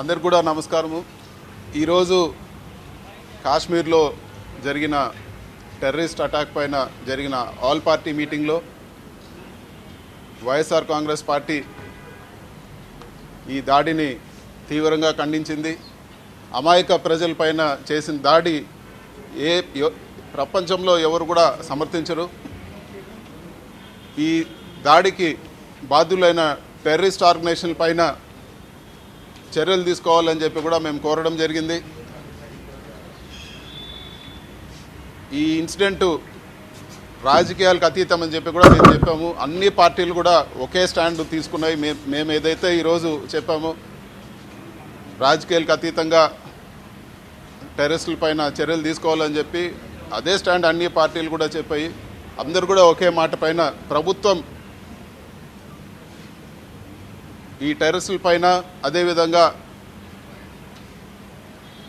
అందరికి కూడా నమస్కారము. ఈరోజు కాశ్మీర్లో జరిగిన టెర్రరిస్ట్ అటాక్ పైన జరిగిన ఆల్ పార్టీ మీటింగ్లో వైఎస్ఆర్ కాంగ్రెస్ పార్టీ ఈ దాడిని తీవ్రంగా ఖండించింది. అమాయక ప్రజలపైన చేసిన దాడి ఏ ప్రపంచంలో ఎవరు కూడా సమర్థించరు. ఈ దాడికి బాధ్యులైన టెర్రరిస్ట్ ఆర్గనైజేషన్ పైన చర్యలు తీసుకోవాలని చెప్పి కూడా మేము కోరడం జరిగింది. ఈ ఇన్సిడెంటు రాజకీయాలకు అతీతం అని చెప్పి కూడా మేము చెప్పాము. అన్ని పార్టీలు కూడా ఒకే స్టాండ్ తీసుకున్నాయి. మేము ఏదైతే ఈరోజు చెప్పామో రాజకీయాలకు అతీతంగా టెర్రస్ల పైన చర్యలు తీసుకోవాలని చెప్పి అదే స్టాండ్ అన్ని పార్టీలు కూడా చెప్పాయి. అందరు కూడా ఒకే మాట పైన ప్రభుత్వం ఈ టెర్రస్ల పైన అదేవిధంగా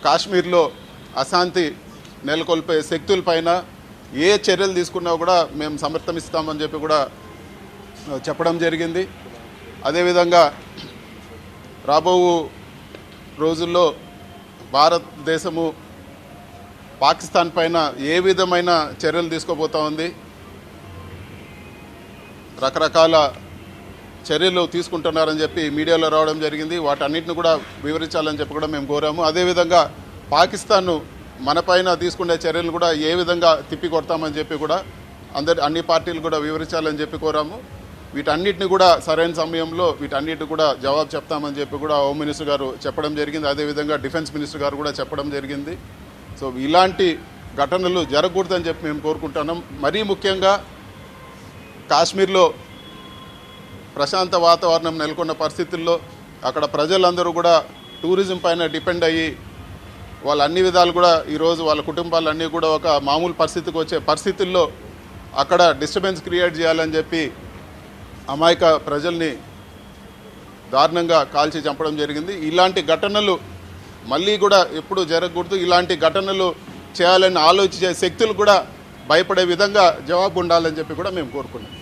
కాశ్మీర్లో అశాంతి నెలకొల్పే శక్తులపైన ఏ చర్యలు తీసుకున్నా కూడా మేము సమర్థమిస్తామని చెప్పి కూడా చెప్పడం జరిగింది. అదేవిధంగా రాబో రోజుల్లో భారతదేశము పాకిస్తాన్ పైన ఏ విధమైన చర్యలు తీసుకోబోతా ఉంది? రకరకాల చర్యలు తీసుకుంటున్నారని చెప్పి మీడియాలో రావడం జరిగింది. వాటన్నిటిని కూడా వివరించాలని చెప్పి కూడా మేము కోరాము. అదేవిధంగా పాకిస్తాన్ను మన పైన తీసుకునే చర్యలు కూడా ఏ విధంగా తిప్పికొడతామని చెప్పి కూడా అందరి అన్ని పార్టీలు కూడా వివరించాలని చెప్పి కోరాము. వీటన్నిటిని కూడా సరైన సమయంలో వీటన్నిటిని కూడా జవాబు చెప్తామని చెప్పి కూడా హోమ్ మినిస్టర్ గారు చెప్పడం జరిగింది. అదేవిధంగా డిఫెన్స్ మినిస్టర్ గారు కూడా చెప్పడం జరిగింది. సో ఇలాంటి ఘటనలు జరగకూడదని చెప్పి మేము కోరుకుంటున్నాం. మరీ ముఖ్యంగా కాశ్మీర్లో ప్రశాంత వాతావరణం నెలకొన్న పరిస్థితుల్లో అక్కడ ప్రజలందరూ కూడా టూరిజం పైన డిపెండ్ అయ్యి వాళ్ళ అన్ని విధాలు కూడా ఈరోజు వాళ్ళ కుటుంబాలన్నీ కూడా ఒక మామూలు పరిస్థితికి వచ్చే పరిస్థితుల్లో అక్కడ డిస్టర్బెన్స్ క్రియేట్ చేయాలని చెప్పి అమాయక ప్రజల్ని దారుణంగా కాల్చి చంపడం జరిగింది. ఇలాంటి ఘటనలు మళ్ళీ కూడా ఎప్పుడు జరగకూడదు. ఇలాంటి ఘటనలు చేయాలని ఆలోచించే శక్తులు కూడా భయపడే విధంగా జవాబు ఉండాలని చెప్పి కూడా మేము కోరుకున్నాం